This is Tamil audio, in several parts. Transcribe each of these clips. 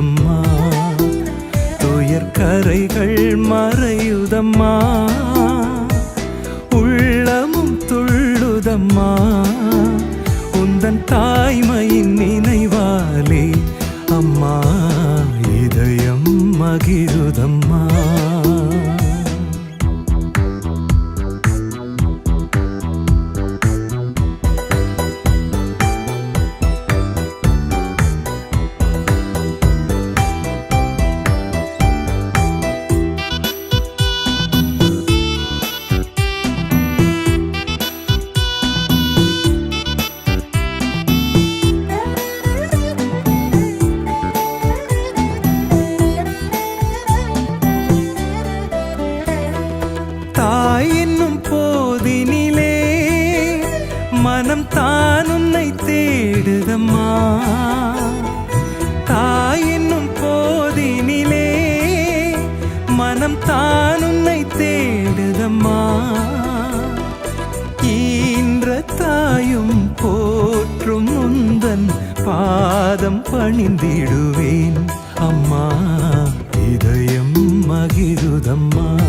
மறையுதம்மா. துயர் கரைகள் மறையுதம்மா. உள்ளமும் துள்ளுதம்மா. உந்தன் தாய்மையின் நினைவாலே அம்மா இதயம் மகிழுதம்மா பாதம் பணிந்திடுவேன். அம்மா இதயம் மகிழுதம்மா.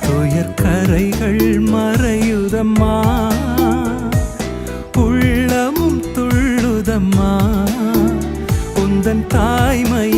துயர்கரைகள் மறையுதம்மா. உள்ளமும் துள்ளுதம்மா. உந்தன் தாய்மை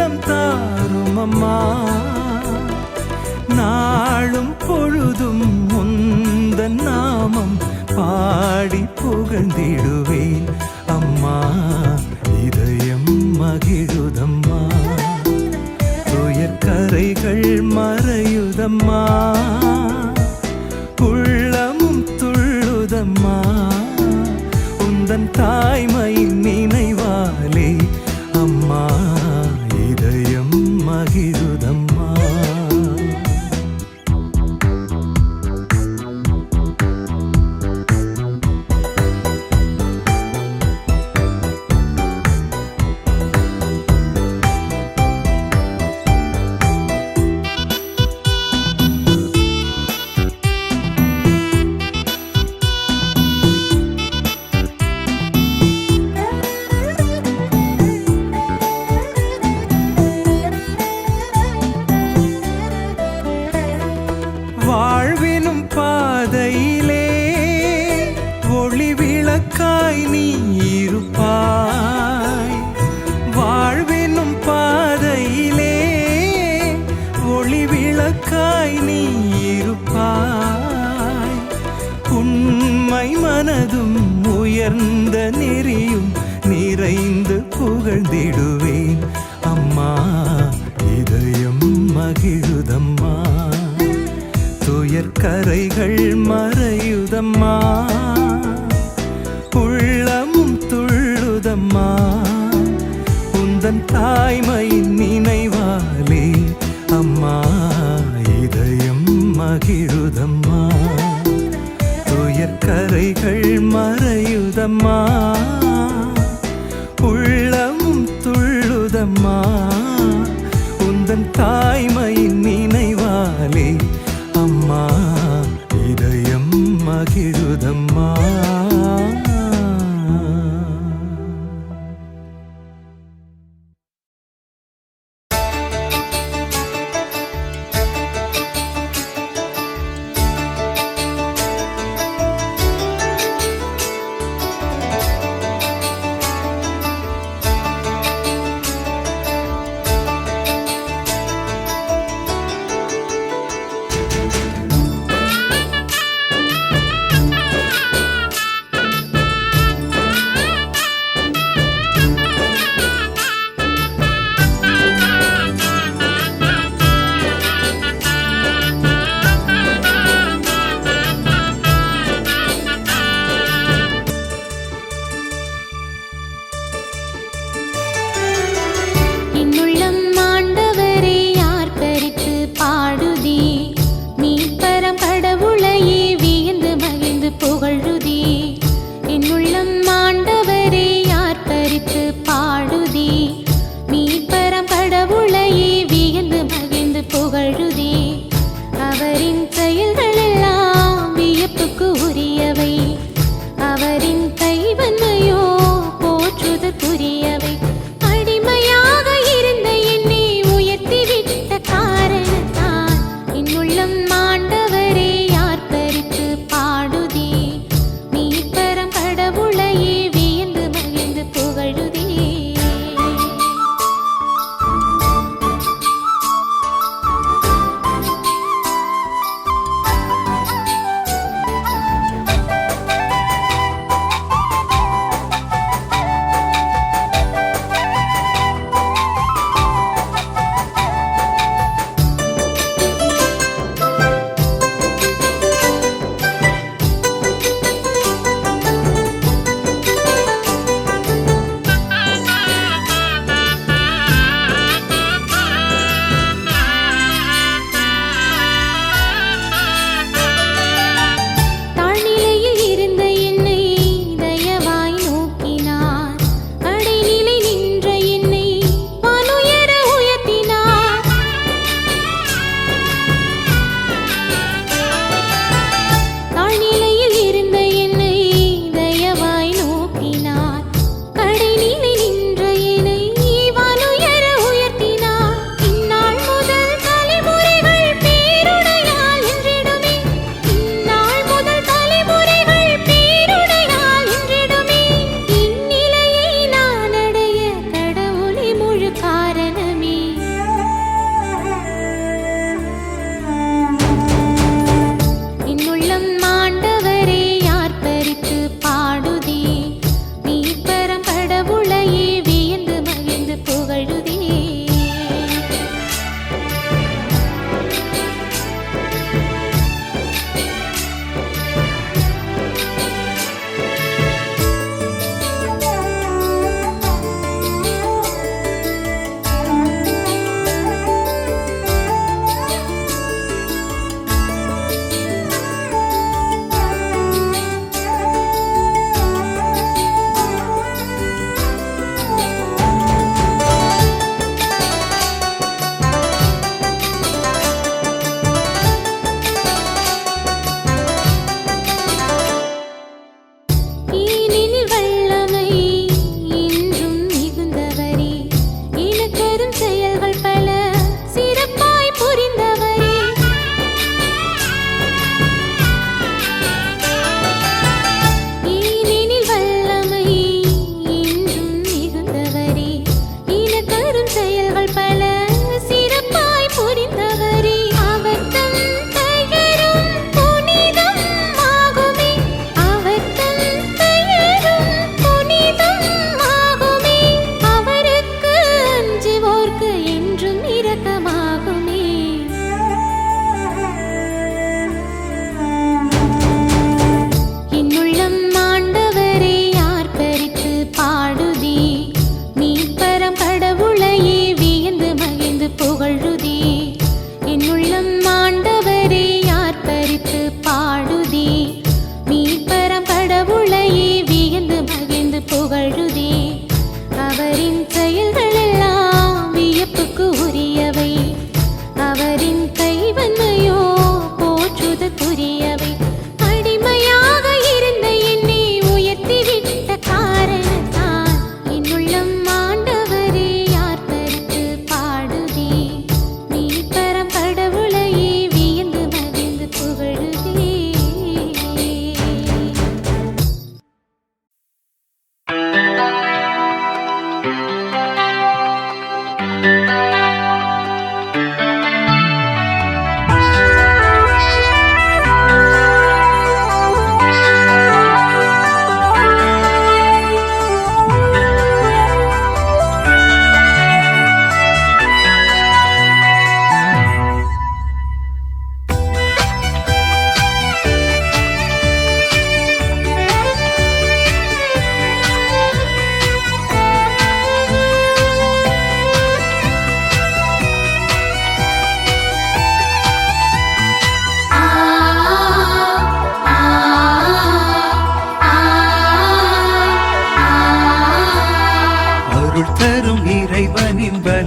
அடைக்கலம் தாரும் அம்மா. நாளும் பொழுதும் முந்த நாமம் பாடி புகழ்ந்திடுவேன் அம்மா. இதயம் மகிழுதம்மா. துயர்கரைகள் மறையுதம்மா. உள்ளமும் துள்ளுதம்மா. உந்தன் தாய்மையின் நினைவா நிறைந்து புகழ்ந்திடுவேன். அம்மா இதயம் மகிழுதம்மா. துயர் கரைகள் மறையுதம்மா. உள்ளமும் துள்ளுதம்மா. உந்தன் தாய்மையின் நினைவாலே அம்மா இதயம் மகிழுதம்மா. துயர் கரைகள் மறையுதம்மா. அம்மா உந்தன் தாய்மையின் நினைவாலே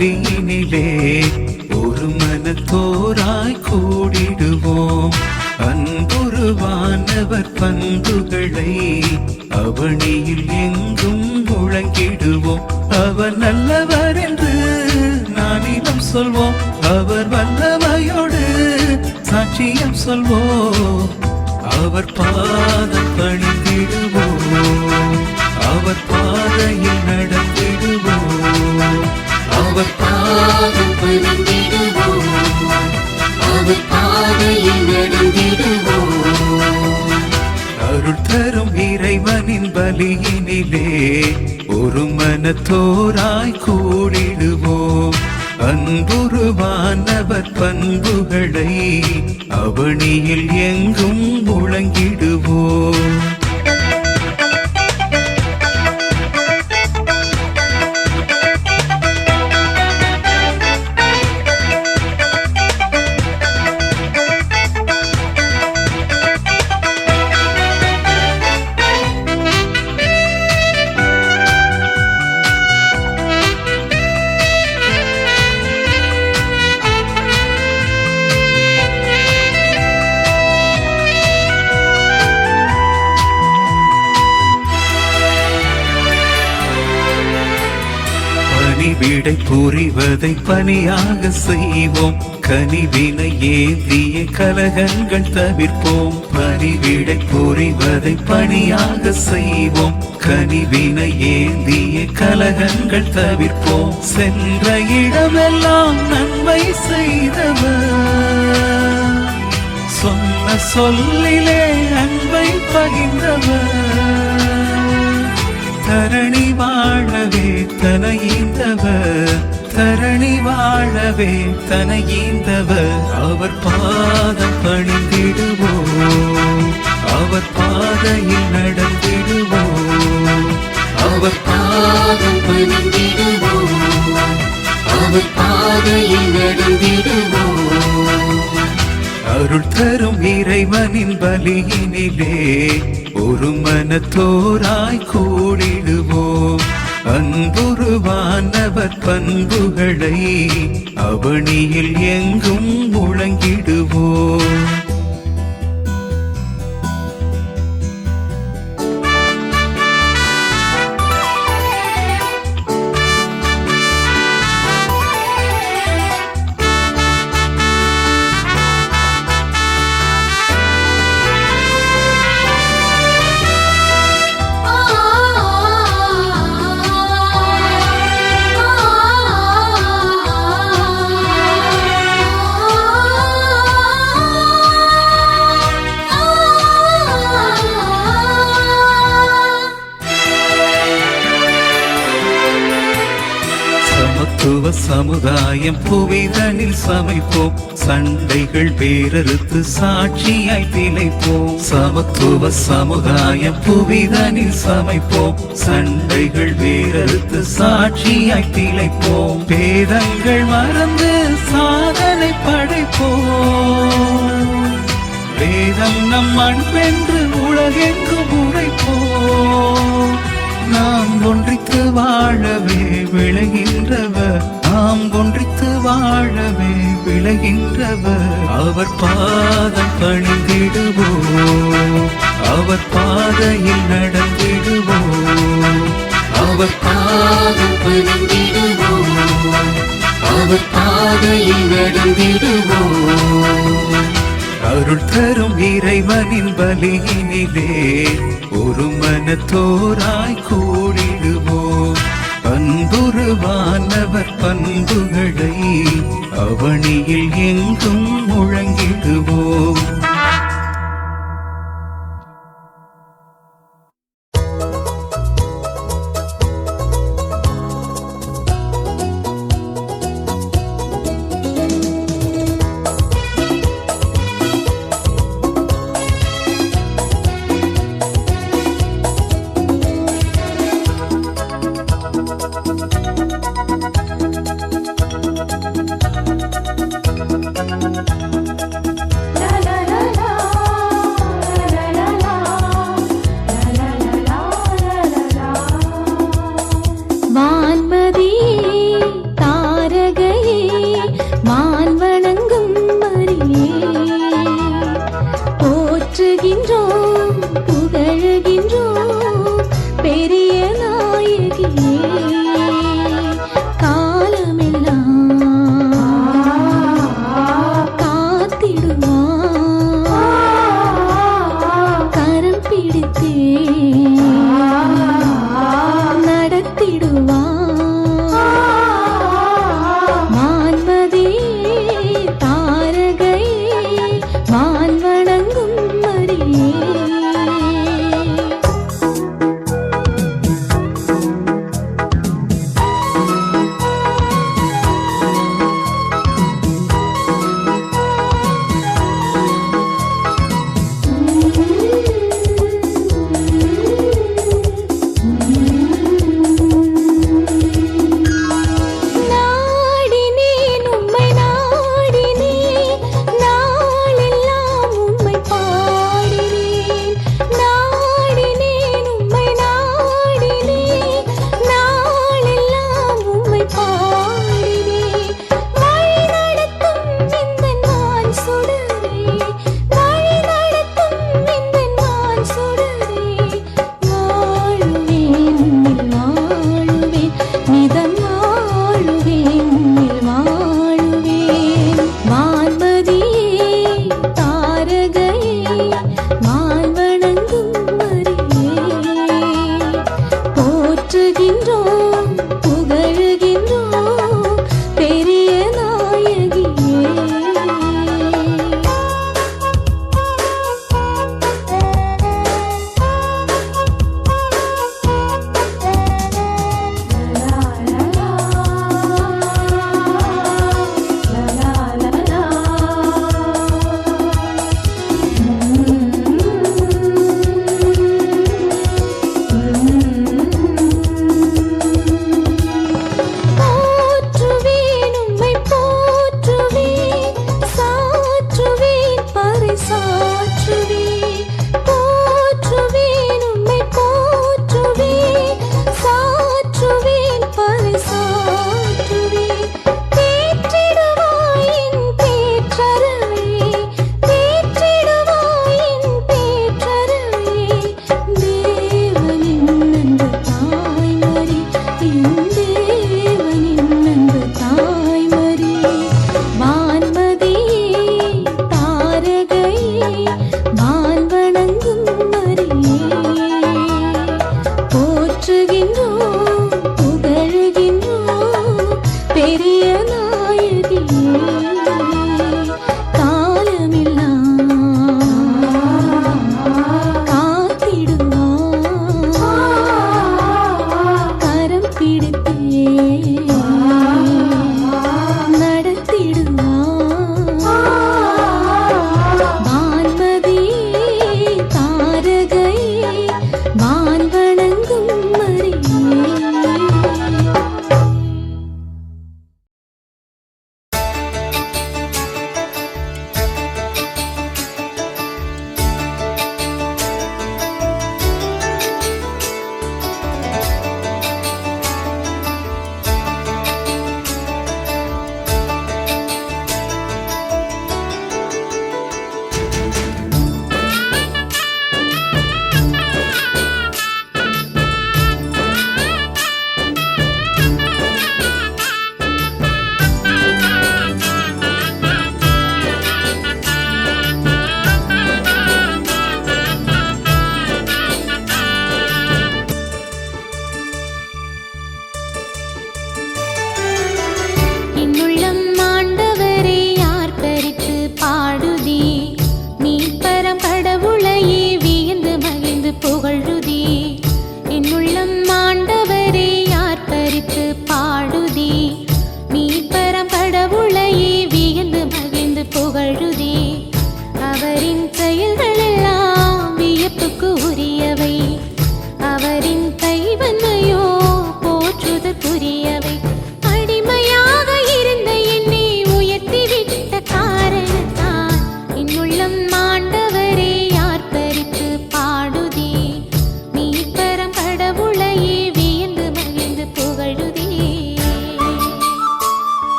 இறைவனின் ஒரு மனத்தோராய் கூடிடுவோம். அன்புருவானவர் பண்புகளை அவனியில் எங்கும் முழங்கிடுவோம். அவர் நல்லவர் என்று நானிடம் சொல்வோம். அவர் வல்லமையோடு சாட்சியம் சொல்வோம். அவர் பாதம் பணிந்திடுவோம். அவர் பாதையில் நடந்திடுவோம் அவர் பாதம் பணிந்திடுவோம். அவர் பாதையில் நடந்திடுவோம். அருள் தரும் இறைவனின் பலியினிலே ஒரு மனத்தோராய் கூடிடுவோம். அன்புருவானவர் பண்புகளை அவனியில் எங்கும் முழங்கிடுவோம். பணியாக செய்வோம். கனிவினை ஏந்திய கலகங்கள் தவிர்ப்போம். பணிவிடை புரிவதை பணியாக செய்வோம். கனிவினை ஏந்திய கலகங்கள் தவிர்ப்போம். சென்ற இடமெல்லாம் நன்மை செய்தவர். சொன்ன சொல்லிலே அன்பை பகிர்ந்தவர். தரணி வாழவே தனையீந்தவர் தரணி வாழவே தனையீந்தவர். அவர் பாதம் பணிந்திடுவோம். அவர் பாதையில் நடந்திடுவோம். அவர் பாதம் பணிந்திடுவோம். அவர் பாதையில் நடந்திடுவோம். அருள் தரும் இறைவனின் பலியினிலே ஒரு மனத்தோராய் கூடிடுவோம். அன்புருவானவர் பண்புகளை அவனியில் எங்கும் முழங்கிடுவோம். சமுதாயம் புவிதனில் சமைப்போம். சண்டைகள் பேரறுத்து சாட்சியாய் திளைப்போம். சமத்துவ சமுதாயம் புவிதனில் சமைப்போம். சண்டைகள் வேறறுத்து சாட்சியாய் திளைப்போம். பேதங்கள் மறந்து சாதனை படைப்போம். வேதம் நம் அன்பென்று உலகெங்கும் உழைப்போம் நாம் ஒன்றித்து வாழவே விளைகின்றவர். நாம் ஒன்றித்து வாழவே விளைகின்றவர். அவர் பாதம் பணிந்திடுவோம். அவர் பாதையில் நடந்திடுவோம். அவர் பாதம் பணிந்திடுவோம். அவர் பாதையில் நடந்திடுவோம். அருள் தரும் இறைவனின் பலியினிலே ஒரு மனத்தோராய் கூடி பந்துருவானவர் பண்புகளை அவனியில் எங்கும் முழங்கிடுவோம்.